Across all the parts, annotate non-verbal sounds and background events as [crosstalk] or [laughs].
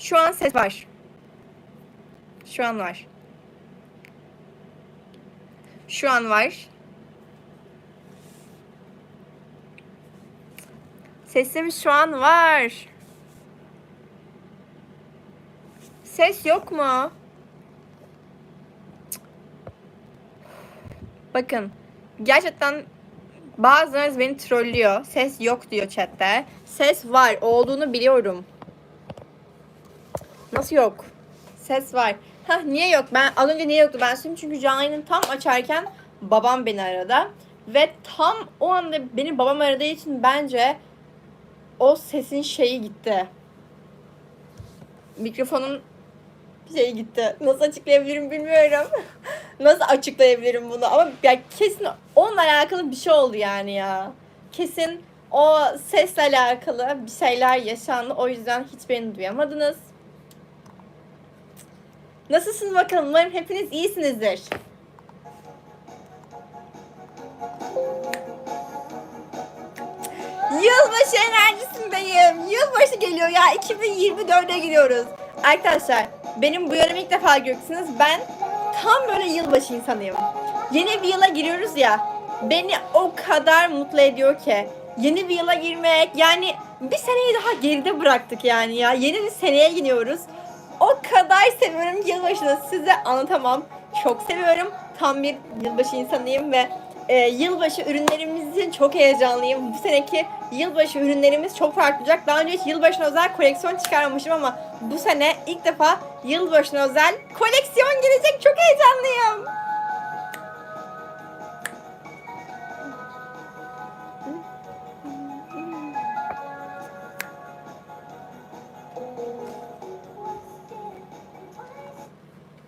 Şu an ses var. Şu an var. Şu an var. Sesimiz şu an var. Ses yok mu? Bakın. Gerçekten bazılarınız beni trollüyor. Ses yok diyor chatte. Ses var. Olduğunu biliyorum. Nasıl yok? Ses var. Hah niye yok? Ben az önce niye yoktu? Ben söyleyeyim çünkü canlı tam açarken babam beni aradı. Ve tam o anda beni babam aradığı için bence o sesin şeyi gitti. Mikrofonun şeyi gitti. Nasıl açıklayabilirim bilmiyorum. [laughs] Nasıl açıklayabilirim bunu ama ya kesin onunla alakalı bir şey oldu yani ya. Kesin o sesle alakalı bir şeyler yaşandı. O yüzden hiç beni duyamadınız. Nasılsınız bakalım? Umarım hepiniz iyisinizdir. Yılbaşı enerjisindeyim. Yılbaşı geliyor ya. 2024'e giriyoruz. Arkadaşlar benim bu yorumu ilk defa görüyorsunuz. Ben tam böyle yılbaşı insanıyım. Yeni bir yıla giriyoruz ya. Beni o kadar mutlu ediyor ki. Yeni bir yıla girmek yani bir seneyi daha geride bıraktık yani ya. Yeni bir seneye gidiyoruz. O kadar seviyorum yılbaşını size anlatamam. Çok seviyorum. Tam bir yılbaşı insanıyım ve e, yılbaşı ürünlerimiz için çok heyecanlıyım. Bu seneki yılbaşı ürünlerimiz çok farklı olacak. Daha önce hiç yılbaşına özel koleksiyon çıkarmamışım ama bu sene ilk defa yılbaşına özel koleksiyon gelecek. Çok heyecanlıyım.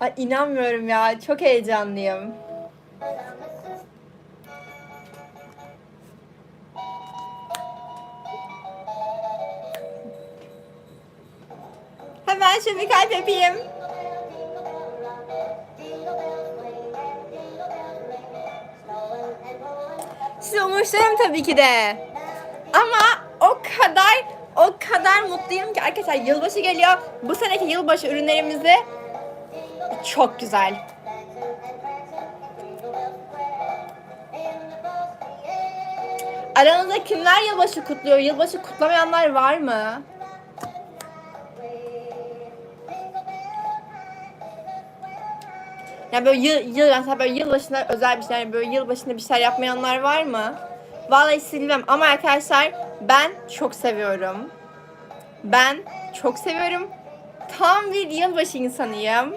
Ay inanmıyorum ya. Çok heyecanlıyım. Hemen şu bir kalp yapayım. Sizi umursuyorum tabii ki de. Ama o kadar o kadar mutluyum ki arkadaşlar yılbaşı geliyor. Bu seneki yılbaşı ürünlerimizi çok güzel. Aranızda kimler yılbaşı kutluyor? Yılbaşı kutlamayanlar var mı? Ya böyle yıl, yıl mesela böyle yılbaşında özel bir şeyler, böyle yılbaşında bir şeyler yapmayanlar var mı? Vallahi silmem ama arkadaşlar ben çok seviyorum. Ben çok seviyorum. Tam bir yılbaşı insanıyım.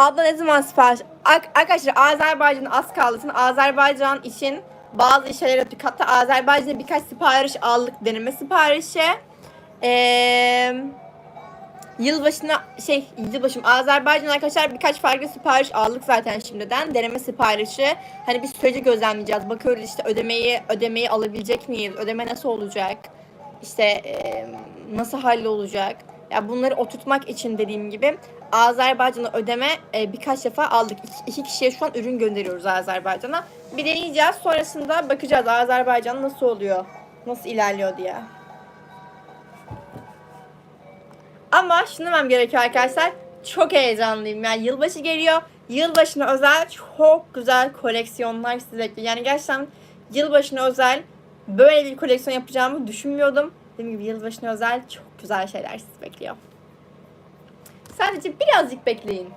Abla ne zaman sipariş? Ar- Arkadaşlar Azerbaycan az kaldı. Azerbaycan için bazı şeyler yaptık. Hatta Azerbaycan'a birkaç sipariş aldık. Deneme siparişi. Eee Yılbaşına şey yılbaşım Azerbaycan arkadaşlar birkaç farklı sipariş aldık zaten şimdiden deneme siparişi hani bir süreci gözlemleyeceğiz bakıyoruz işte ödemeyi ödemeyi alabilecek miyiz ödeme nasıl olacak işte e, nasıl hallolacak ya bunları oturtmak için dediğim gibi Azerbaycan'a ödeme e, birkaç defa aldık iki, iki kişiye şu an ürün gönderiyoruz Azerbaycan'a bir deneyeceğiz sonrasında bakacağız Azerbaycan nasıl oluyor nasıl ilerliyor diye. Ama şunu demem gerekiyor arkadaşlar. Çok heyecanlıyım. Yani yılbaşı geliyor. Yılbaşına özel çok güzel koleksiyonlar sizi bekliyor. Yani gerçekten yılbaşına özel böyle bir koleksiyon yapacağımı düşünmüyordum. Dediğim gibi yılbaşına özel çok güzel şeyler sizi bekliyor. Sadece birazcık bekleyin.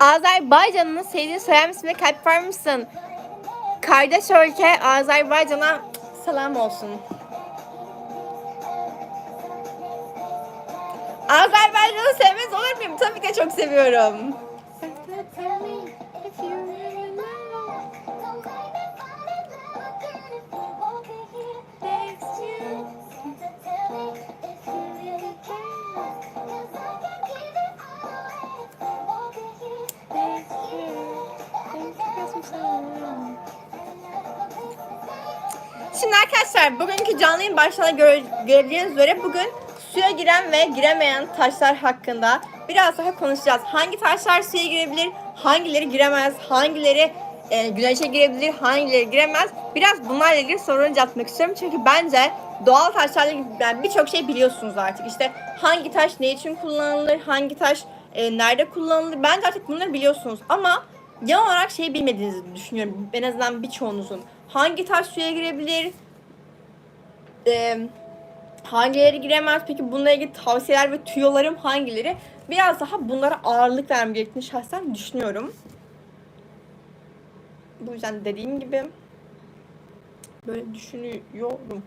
Azerbaycan'ın sevdiğini söyler misin ve kalp var mısın? Kardeş ülke Azerbaycan'a selam olsun. Azerbaycan'ı sevmez olur muyum? Tabii ki çok seviyorum. Şimdi arkadaşlar bugünkü canlı yayın başlığına göre, görebileceğiniz üzere bugün suya giren ve giremeyen taşlar hakkında biraz daha konuşacağız. Hangi taşlar suya girebilir, hangileri giremez, hangileri e, güneşe girebilir, hangileri giremez. Biraz bunlarla ilgili sorularını cevaplamak istiyorum. Çünkü bence doğal taşlarla ilgili yani birçok şey biliyorsunuz artık. İşte hangi taş ne için kullanılır, hangi taş e, nerede kullanılır. Bence artık bunları biliyorsunuz. Ama genel olarak şeyi bilmediğinizi düşünüyorum. En azından birçoğunuzun. Hangi taş suya girebilir, e, hangileri giremez peki bununla ilgili tavsiyeler ve tüyolarım hangileri biraz daha bunlara ağırlık vermem gerektiğini şahsen düşünüyorum. Bu yüzden dediğim gibi böyle düşünüyorum.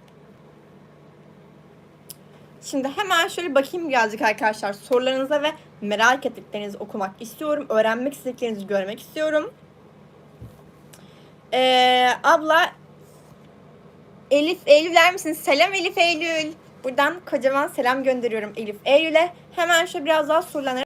Şimdi hemen şöyle bakayım birazcık arkadaşlar sorularınıza ve merak ettiklerinizi okumak istiyorum. Öğrenmek istediklerinizi görmek istiyorum. Ee, abla Elif Eylül der misiniz? Selam Elif Eylül. Buradan kocaman selam gönderiyorum Elif Eylül'e. Hemen şöyle biraz daha sorulanlara